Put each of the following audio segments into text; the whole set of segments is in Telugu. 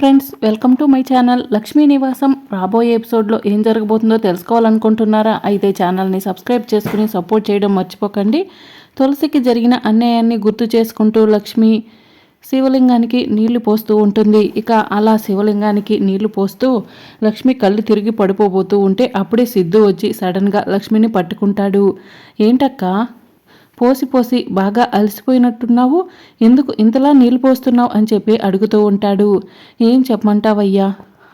Friends welcome to my channel Lakshmi Nivasam రాబోయే ఎపిసోడ్లో ఏం జరగబోతుందో తెలుసుకోవాలనుకుంటున్నారా? అయితే ఛానల్ని సబ్స్క్రైబ్ చేసుకుని సపోర్ట్ చేయడం మర్చిపోకండి. తులసికి జరిగిన అన్యాయాన్ని గుర్తు చేసుకుంటూ లక్ష్మి శివలింగానికి నీళ్ళు పోస్తూ ఉంటుంది. ఇక అలా శివలింగానికి నీళ్ళు పోస్తూ లక్ష్మి కళ్ళు తిరిగి పడిపోబోతూ ఉంటే అప్పుడే సిద్ధు వచ్చి సడన్గా లక్ష్మిని పట్టుకుంటాడు. ఏంటక్క? పోసి పోసి బాగా అలసిపోయినట్టున్నావు? ఎందుకు ఇంతలా నీళ్ళు పోస్తున్నావు అని చెప్పి అడుగుతూ ఉంటాడు. ఏం చెప్పమంటావయ్యా?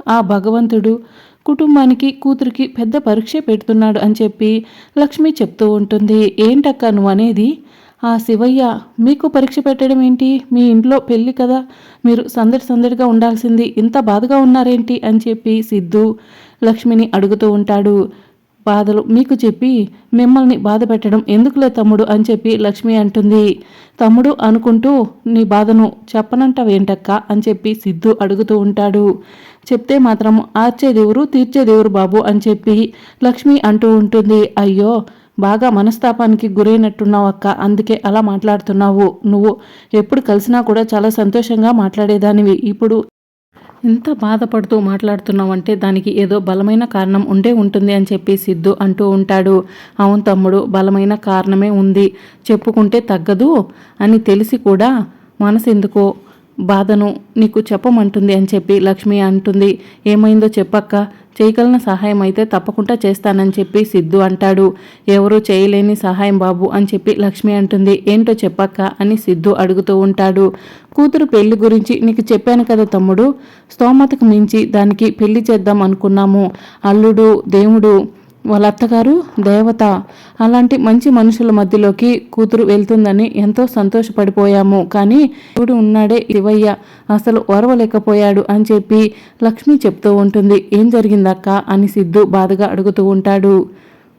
ఆ భగవంతుడు కుటుంబానికి కూతురికి పెద్ద పరీక్ష పెడుతున్నాడు అని చెప్పి లక్ష్మి చెప్తూ ఉంటుంది. ఏంటక్క నువ్వు అనేది? ఆ శివయ్య మీకు పరీక్ష పెట్టడం ఏంటి? మీ ఇంట్లో పెళ్ళి కదా? మీరు సందడి సందడిగా ఉండాల్సింది ఇంత బాధగా ఉన్నారేంటి? అని చెప్పి సిద్ధు లక్ష్మిని అడుగుతూ ఉంటాడు. బాధలు మీకు చెప్పి మిమ్మల్ని బాధ పెట్టడం ఎందుకులే తమ్ముడు అని చెప్పి లక్ష్మి అంటుంది. తమ్ముడు అనుకుంటూ నీ బాధను చెప్పనంటావేంటక్క అని చెప్పి సిద్ధు అడుగుతూ ఉంటాడు. చెప్తే మాత్రం ఆర్చేదేవురు తీర్చేదేవురు బాబు అని చెప్పి లక్ష్మి అంటూ ఉంటుంది. అయ్యో బాగా మనస్తాపానికి గురైనట్టున్నావు అక్క అందుకే అలా మాట్లాడుతున్నావు. నువ్వు ఎప్పుడు కలిసినా కూడా చాలా సంతోషంగా మాట్లాడేదానివి. ఇప్పుడు ఇంత బాధపడుతూ మాట్లాడుతున్నావంటే దానికి ఏదో బలమైన కారణం ఉండే ఉంటుంది అని చెప్పి సిద్ధు అంటూ ఉంటాడు. అవును తమ్ముడు బలమైన కారణమే ఉంది. చెప్పుకుంటే తగ్గదు అని తెలిసి కూడా మనసు ఎందుకో బాధను నీకు చెప్పమంటుంది అని చెప్పి లక్ష్మి అంటుంది. ఏమైందో చెప్పక్క చేయగలన సహాయం అయితే తప్పకుండా చేస్తానని చెప్పి సిద్ధు అంటాడు. ఎవరూ చేయలేని సహాయం బాబు అని చెప్పి లక్ష్మి అంటుంది. ఏంటో చెప్పక్క అని సిద్ధు అడుగుతూ ఉంటాడు. కూతురు పెళ్ళి గురించి నీకు చెప్పాను కదా తమ్ముడు. స్తోమతకు మించి దానికి పెళ్ళి చేద్దాం అనుకున్నాము. అల్లుడు దేవుడు వాళ్ళ అత్తగారు దేవత అలాంటి మంచి మనుషుల మధ్యలోకి కూతురు వెళ్తుందని ఎంతో సంతోషపడిపోయాము. కానీ ఇప్పుడు ఉన్నాడే శివయ్య అసలు ఓర్వలేకపోయాడు అని చెప్పి లక్ష్మి చెప్తూ ఉంటుంది. ఏం జరిగిందక్క? అని సిద్ధు బాధగా అడుగుతూ ఉంటాడు.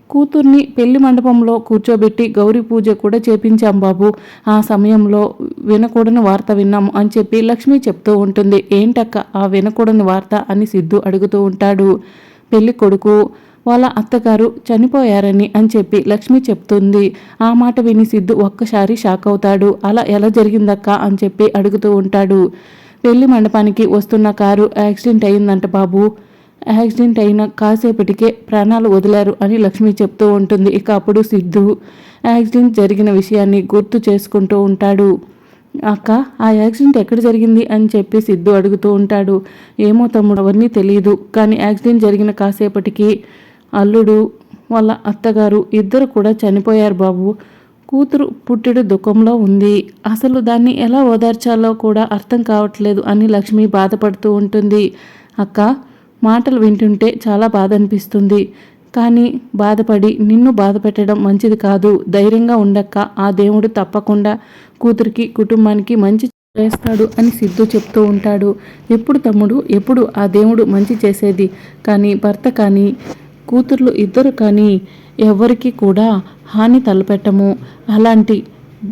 కూతుర్ని పెళ్ళి మండపంలో కూర్చోబెట్టి గౌరీ పూజ కూడా చేపించాం బాబు. ఆ సమయంలో వినకూడని వార్త విన్నాము అని చెప్పి లక్ష్మి చెప్తూ ఉంటుంది. ఏంటక్క ఆ వినకూడని వార్త? అని సిద్ధు అడుగుతూ ఉంటాడు. పెళ్ళి కొడుకు వాళ్ళ అత్తగారు చనిపోయారని అని చెప్పి లక్ష్మి చెప్తుంది. ఆ మాట విని సిద్ధు ఒక్కసారి షాక్ అవుతాడు. అలా ఎలా జరిగిందక్క అని చెప్పి అడుగుతూ ఉంటాడు. పెళ్ళి మండపానికి వస్తున్న కారు యాక్సిడెంట్ అయిందంట బాబు. యాక్సిడెంట్ అయిన కాసేపటికే ప్రాణాలు వదిలారు అని లక్ష్మి చెప్తూ ఉంటుంది. ఇక అప్పుడు సిద్ధు యాక్సిడెంట్ జరిగిన విషయాన్ని గుర్తు చేసుకుంటూ ఉంటాడు. అక్క ఆ యాక్సిడెంట్ ఎక్కడ జరిగింది అని చెప్పి సిద్ధు అడుగుతూ ఉంటాడు. ఏమో తమ్ముడు అవన్నీ తెలియదు కానీ యాక్సిడెంట్ జరిగిన కాసేపటికి అల్లుడు వాళ్ళ అత్తగారు ఇద్దరు కూడా చనిపోయారు బాబు. కూతురు పుట్టెడు దుఃఖంలో ఉంది. అసలు దాన్ని ఎలా ఓదార్చాలో కూడా అర్థం కావట్లేదు అని లక్ష్మి బాధపడుతూ ఉంటుంది. అక్క మాటలు వింటుంటే చాలా బాధ అనిపిస్తుంది కానీ బాధపడి నిన్ను బాధ పెట్టడం మంచిది కాదు. ధైర్యంగా ఉండక్క. ఆ దేవుడు తప్పకుండా కూతురికి కుటుంబానికి మంచి చేస్తాడు అని సిద్ధు చెప్తూ ఉంటాడు. ఎప్పుడు తమ్ముడు ఎప్పుడు ఆ దేవుడు మంచి చేసేది. కానీ భర్త కానీ కూతుర్లు ఇద్దరు కానీ ఎవ్వరికీ కూడా హాని తలపెట్టము. అలాంటి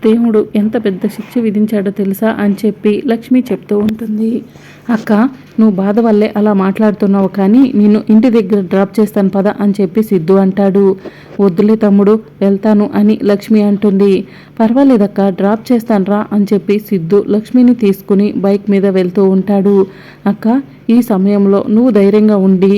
దేవుడు ఎంత పెద్ద శిక్ష విధించాడో తెలుసా అని చెప్పి లక్ష్మి చెప్తూ ఉంటుంది. అక్క నువ్వు బాధ వల్లే అలా మాట్లాడుతున్నావు కానీ నేను ఇంటి దగ్గర డ్రాప్ చేస్తాను పద అని చెప్పి సిద్ధు అంటాడు. వద్దులే తమ్ముడు వెళ్తాను అని లక్ష్మి అంటుంది. పర్వాలేదక్క డ్రాప్ చేస్తాను రా అని చెప్పి సిద్ధు లక్ష్మిని తీసుకుని బైక్ మీద వెళ్తూ ఉంటాడు. అక్క ఈ సమయంలో నువ్వు ధైర్యంగా ఉండి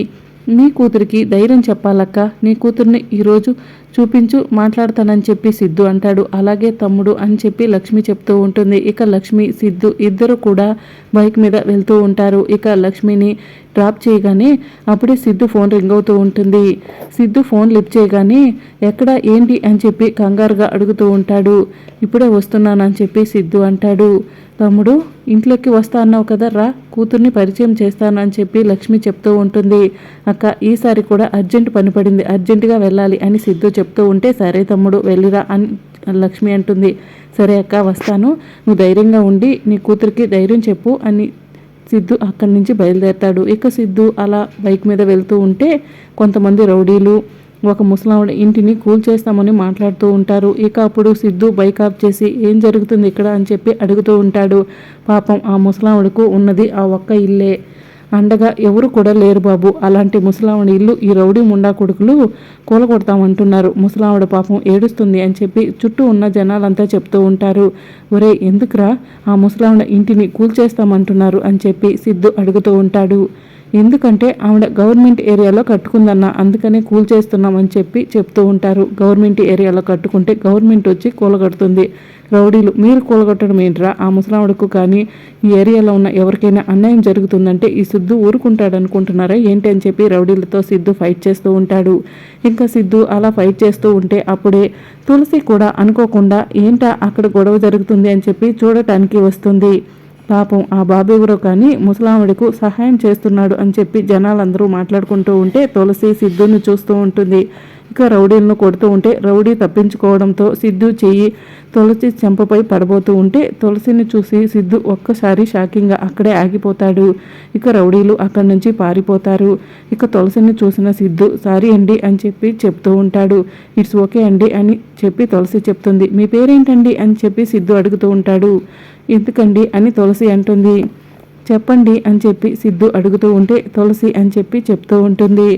నీ కూతురికి ధైర్యం చెప్పాలక్క. నీ కూతుర్ని ఈరోజు చూపించు మాట్లాడతానని చెప్పి సిద్ధు అంటాడు. అలాగే తమ్ముడు అని చెప్పి లక్ష్మి చెప్తూ ఉంటుంది. ఇక లక్ష్మి సిద్ధు ఇద్దరు కూడా బైక్ మీద వెళ్తూ ఉంటారు. ఇక లక్ష్మిని డ్రాప్ చేయగానే అప్పుడే సిద్ధు ఫోన్ రింగ్ అవుతూ ఉంటుంది. సిద్ధు ఫోన్ లిఫ్ట్ చేయగానే ఎక్కడ ఏంటి అని చెప్పి కంగారుగా అడుగుతూ ఉంటాడు. ఇప్పుడే వస్తున్నానని చెప్పి సిద్ధు అంటాడు. తమ్ముడు ఇంట్లోకి వస్తా అన్నావు కదా రా కూతుర్ని పరిచయం చేస్తాను అని చెప్పి లక్ష్మి చెప్తూ ఉంటుంది. అక్క ఈసారి కూడా అర్జెంట్ పని పడింది అర్జెంటుగా వెళ్ళాలి అని సిద్ధు చెప్తూ ఉంటే సరే తమ్ముడు వెళ్ళిరా అని లక్ష్మి అంటుంది. సరే అక్క వస్తాను నువ్వు ధైర్యంగా ఉండి నీ కూతురికి ధైర్యం చెప్పు అని సిద్ధు అక్కడి నుంచి బయలుదేరతాడు. ఇక సిద్ధు అలా బైక్ మీద వెళ్తూ ఉంటే కొంతమంది రౌడీలు ఒక ముసలావిడ ఇంటిని కూల్ చేస్తామని మాట్లాడుతూ ఉంటారు. ఇక అప్పుడు సిద్ధు బైకాప్ చేసి ఏం జరుగుతుంది ఇక్కడ? అని చెప్పి అడుగుతూ ఉంటాడు. పాపం ఆ ముసలావిడకు ఉన్నది ఆ ఒక్క ఇల్లే. అండగా ఎవరు కూడా లేరు బాబు. అలాంటి ముసలావిడ ఇల్లు ఈ రౌడీ ముండా కొడుకులు కూలగొడతామంటున్నారు. ముసలావిడ పాపం ఏడుస్తుంది అని చెప్పి చుట్టూ ఉన్న జనాలంతా చెప్తూ ఉంటారు. ఒరే ఎందుకురా? ఆ ముసలావిడ ఇంటిని కూల్చేస్తామంటున్నారు అని చెప్పి సిద్ధు అడుగుతూ ఉంటాడు. ఎందుకంటే ఆవిడ గవర్నమెంట్ ఏరియాలో కట్టుకుందన్న అందుకనే కూల్ చేస్తున్నామని చెప్పి చెప్తూ ఉంటారు. గవర్నమెంట్ ఏరియాలో కట్టుకుంటే గవర్నమెంట్ వచ్చి కూలగొడుతుంది. రౌడీలు మీరు కూలగొట్టడం ఏంట్రా? ఆ ముసలావిడకు కానీ ఈ ఏరియాలో ఉన్న ఎవరికైనా అన్యాయం జరుగుతుందంటే ఈ సిద్ధు ఊరుకుంటాడు అనుకుంటున్నారా ఏంటి అని చెప్పి రౌడీలతో సిద్ధు ఫైట్ చేస్తూ ఉంటాడు. ఇంకా సిద్ధు అలా ఫైట్ చేస్తూ ఉంటే అప్పుడే తులసి కూడా అనుకోకుండా ఏంటా అక్కడ గొడవ జరుగుతుంది? అని చెప్పి చూడటానికి వస్తుంది. పాపం ఆ బాబెవరో కానీ ముసలావిడకు సహాయం చేస్తున్నాడు అని చెప్పి జనాలందరూ మాట్లాడుకుంటూ ఉంటే తులసి సిద్ధుని చూస్తూ ఉంటుంది. ఇంకా రౌడీలను కొడుతూ ఉంటే రౌడీ తప్పించుకోవడంతో సిద్ధు చెయ్యి తులసి చెంపపై పడబోతూ ఉంటే తులసిని చూసి సిద్ధు ఒక్కసారి షాకింగ్గా అక్కడే ఆగిపోతాడు. ఇక రౌడీలు అక్కడి నుంచి పారిపోతారు. ఇక తులసిని చూసిన సిద్ధు సారీ అండి అని చెప్పి చెప్తూ ఉంటాడు. ఇట్స్ ఓకే అండి అని చెప్పి తులసి చెప్తుంది. మీ పేరేంటండి అని చెప్పి సిద్ధు అడుగుతూ ఉంటాడు. ఎందుకండి అని తులసి అంటుంది. చెప్పండి అని చెప్పి సిద్ధు అడుగుతూ ఉంటే తులసి అని చెప్పి చెప్తూ ఉంటుంది.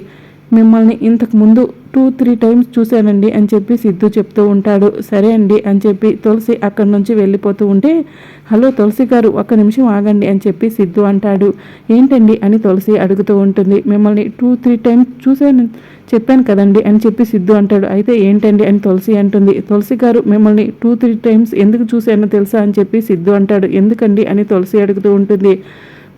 మిమ్మల్ని ఇంతకుముందు టూ త్రీ టైమ్స్ చూశానండి అని చెప్పి సిద్ధు చెప్తూ ఉంటాడు. సరే అండి అని చెప్పి తులసి అక్కడి నుంచి వెళ్ళిపోతూ ఉంటే హలో తులసి గారు ఒక్క నిమిషం ఆగండి అని చెప్పి సిద్ధు అంటాడు. ఏంటండి? అని తులసి అడుగుతూ ఉంటుంది. మిమ్మల్ని టూ త్రీ టైమ్స్ చూశాను చెప్పాను కదండి అని చెప్పి సిద్ధు అంటాడు. అయితే ఏంటండి? అని తులసి అంటుంది. తులసి గారు మిమ్మల్ని టూ త్రీ టైమ్స్ ఎందుకు చూశానో తెలుసా? అని చెప్పి సిద్ధు అంటాడు. ఎందుకండి? అని తులసి అడుగుతూ ఉంటుంది.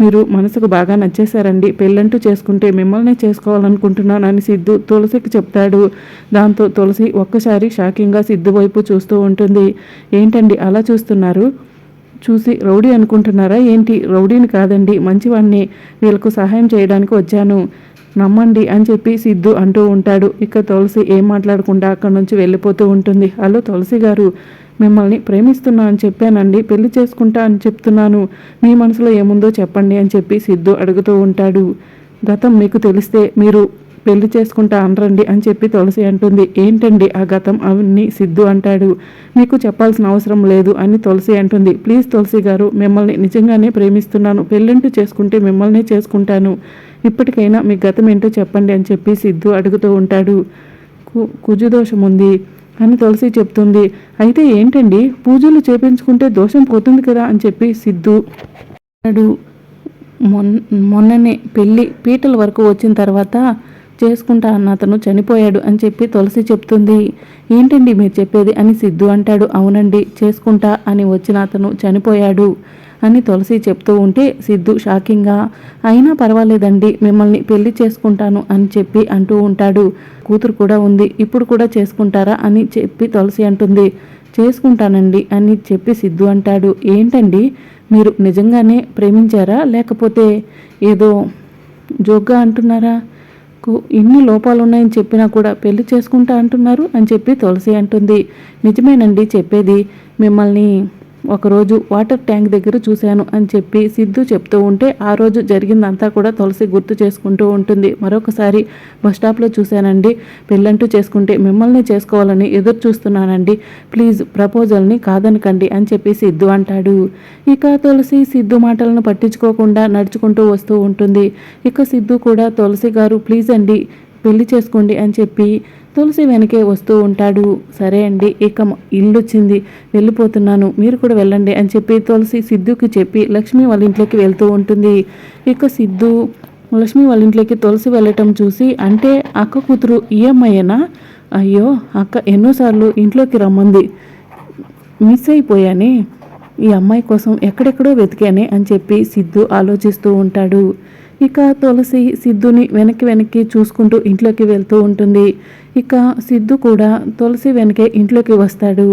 మీరు మనసుకు బాగా నచ్చేశారండి. పెళ్ళంటూ చేసుకుంటే మిమ్మల్ని చేసుకోవాలనుకుంటున్నాను అని సిద్ధు తులసికి చెప్తాడు. దాంతో తులసి ఒక్కసారి షాకింగ్గా సిద్ధు వైపు చూస్తూ ఉంటుంది. ఏంటండి అలా చూస్తున్నారు? చూసి రౌడీ అనుకుంటున్నారా? ఏంటి? రౌడీని కాదండి మంచివాణ్ణి. వీళ్ళకు సహాయం చేయడానికి వచ్చాను. నమ్మండి అని చెప్పి సిద్ధు అంటూ ఉంటాడు. ఇక తులసి ఏం మాట్లాడకుండా అక్కడి నుంచి వెళ్ళిపోతూ ఉంటుంది. హలో తులసి గారు మిమ్మల్ని ప్రేమిస్తున్నా అని చెప్పానండి. పెళ్ళి చేసుకుంటా అని చెప్తున్నాను. మీ మనసులో ఏముందో చెప్పండి అని చెప్పి సిద్ధు అడుగుతూ ఉంటాడు. గతం మీకు తెలిస్తే మీరు పెళ్ళి చేసుకుంటా అనరండి అని చెప్పి తులసి అంటుంది. ఏంటండి ఆ గతం? అవన్నీ సిద్ధు అంటాడు. మీకు చెప్పాల్సిన అవసరం లేదు అని తులసి అంటుంది. ప్లీజ్ తులసి గారు మిమ్మల్ని నిజంగానే ప్రేమిస్తున్నాను. పెళ్ళంటూ చేసుకుంటే మిమ్మల్నే చేసుకుంటాను. ఇప్పటికైనా మీ గతం ఏంటో చెప్పండి అని చెప్పి సిద్ధు అడుగుతూ ఉంటాడు. కు కుజుదోషం ఉంది అని తులసి చెప్తుంది. అయితే ఏంటండి? పూజలు చేపించుకుంటే దోషం పోతుంది కదా అని చెప్పి సిద్ధు అన్నాడు మొన్ మొన్ననే పెళ్ళి పీటల వరకు వచ్చిన తర్వాత చేసుకుంటా అన్న అతను చనిపోయాడు అని చెప్పి తులసి చెప్తుంది. ఏంటండి మీరు చెప్పేది అని సిద్ధు అంటాడు. అవునండి చేసుకుంటా అని వచ్చిన అతను చనిపోయాడు అని తులసి చెప్తూ ఉంటే సిద్ధు షాకింగ్గా అయినా పర్వాలేదండి మిమ్మల్ని పెళ్ళి చేసుకుంటాను అని చెప్పి అంటూ ఉంటాడు. కూతురు కూడా ఉంది ఇప్పుడు కూడా చేసుకుంటారా అని చెప్పి తులసి అంటుంది. చేసుకుంటానండి అని చెప్పి సిద్ధు అంటాడు. ఏంటండి మీరు నిజంగానే ప్రేమించారా? లేకపోతే ఏదో జోగ్గా అంటున్నారా? ఇన్ని లోపాలు ఉన్నాయని చెప్పినా కూడా పెళ్ళి చేసుకుంటా అంటున్నారు అని చెప్పి తులసి అంటుంది. నిజమేనండి చెప్పేది. మిమ్మల్ని ఒకరోజు వాటర్ ట్యాంక్ దగ్గర చూశాను అని చెప్పి సిద్ధు చెప్తూ ఉంటే ఆ రోజు జరిగిందంతా కూడా తులసి గుర్తు చేసుకుంటూ ఉంటుంది. మరొకసారి బస్ స్టాప్లో చూశానండి. పెళ్ళంటూ చేసుకుంటే మిమ్మల్ని చేసుకోవాలని ఎదురు చూస్తున్నానండి. ప్లీజ్ ప్రపోజల్ని కాదనకండి అని చెప్పి సిద్ధు అంటాడు. ఇక తులసి సిద్ధు మాటలను పట్టించుకోకుండా నడుచుకుంటూ వస్తూ ఉంటుంది. ఇక సిద్ధు కూడా తులసి గారు ప్లీజ్ అండి పెళ్ళి చేసుకోండి అని చెప్పి తులసి వెనకే వస్తూ ఉంటాడు. సరే అండి ఇక ఇల్లు వచ్చింది వెళ్ళిపోతున్నాను. మీరు కూడా వెళ్ళండి అని చెప్పి తులసి సిద్ధుకి చెప్పి లక్ష్మి వాళ్ళ ఇంట్లోకి వెళ్తూ ఉంటుంది. ఇక సిద్ధు లక్ష్మి వాళ్ళ ఇంట్లోకి తులసి వెళ్ళటం చూసి అంటే అక్క కూతురు ఈఎంఐనా అయ్యో అక్క ఎన్నోసార్లు ఇంట్లోకి రమ్మంది. మిస్ అయిపోయానే. ఈ అమ్మాయి కోసం ఎక్కడెక్కడో వెతికానే అని చెప్పి సిద్ధు ఆలోచిస్తూ ఉంటాడు. ఇక తులసి సిద్ధుని వెనక్కి వెనక్కి చూసుకుంటూ ఇంట్లోకి వెళ్తూ ఉంటుంది. ఇక సిద్ధు కూడా తులసి వెనకే ఇంట్లోకి వస్తాడు.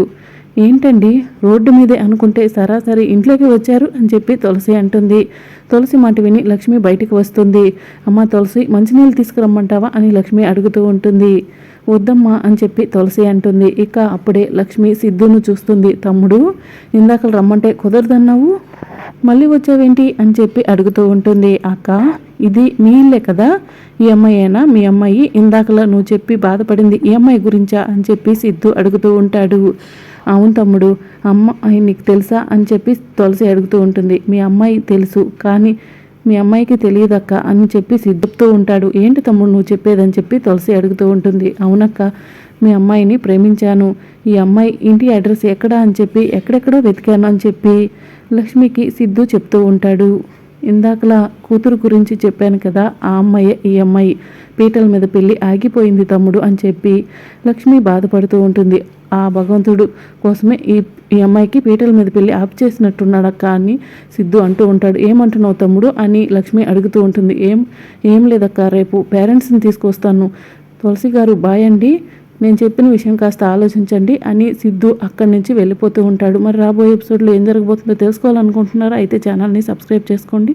ఏంటండి? రోడ్డు మీదే అనుకుంటే సరాసరి ఇంట్లోకి వచ్చారు అని చెప్పి తులసి అంటుంది. తులసి మాట విని లక్ష్మి బయటికి వస్తుంది. అమ్మ తులసి మంచినీళ్ళు తీసుకురమ్మంటావా అని లక్ష్మి అడుగుతూ ఉంటుంది. వద్దమ్మా అని చెప్పి తులసి అంటుంది. ఇక అప్పుడే లక్ష్మి సిద్ధును చూస్తుంది. తమ్ముడు ఇందాక రమ్మంటే కుదరదన్నావు? మళ్ళీ వచ్చావేంటి అని చెప్పి అడుగుతూ ఉంటుంది. అక్క ఇది మీ ఇల్లే కదా? ఈ అమ్మాయేనా? మీ అమ్మాయి? ఇందాకలా నువ్వు చెప్పి బాధపడింది ఈ అమ్మాయి గురించా అని చెప్పి సిద్ధు అడుగుతూ ఉంటాడు. అవును తమ్ముడు అమ్మ నీకు తెలుసా? అని చెప్పి తులసి అడుగుతూ ఉంటుంది. మీ అమ్మాయి తెలుసు కానీ మీ అమ్మాయికి తెలియదక్క అని చెప్పి సిద్ధుతూ ఉంటాడు. ఏంటి తమ్ముడు నువ్వు చెప్పేదని చెప్పి తులసి అడుగుతూ ఉంటుంది. అవునక్క మీ అమ్మాయిని ప్రేమించాను. ఈ అమ్మాయి ఇంటి అడ్రస్ ఎక్కడా? అని చెప్పి ఎక్కడెక్కడో వెతికాను అని చెప్పి లక్ష్మికి సిద్ధు చెప్తూ ఉంటాడు. ఇందాకలా కూతురు గురించి చెప్పాను కదా ఆ అమ్మాయి ఈ అమ్మాయి. పీటల మీద పెళ్ళి ఆగిపోయింది తమ్ముడు అని చెప్పి లక్ష్మి బాధపడుతూ ఉంటుంది. ఆ భగవంతుడు కోసమే ఈ ఈ అమ్మాయికి పీటల మీద పెళ్ళి ఆఫ్ చేసినట్టున్నాడక్క అని సిద్ధు అంటూ ఉంటాడు. ఏమంటున్నావు తమ్ముడు అని లక్ష్మి అడుగుతూ ఉంటుంది. ఏం ఏం లేదక్క రేపు పేరెంట్స్ని తీసుకొస్తాను. తులసి గారు బాయ్ అండి నేను చెప్పిన విషయం కాస్త ఆలోచించండి అని సిద్ధు అక్కడి నుంచి వెళ్ళిపోతూ ఉంటాడు. మరి రాబోయే ఎపిసోడ్లో ఏం జరగబోతుందో తెలుసుకోవాలనుకుంటున్నారా? అయితే ఛానల్ని సబ్స్క్రైబ్ చేసుకోండి.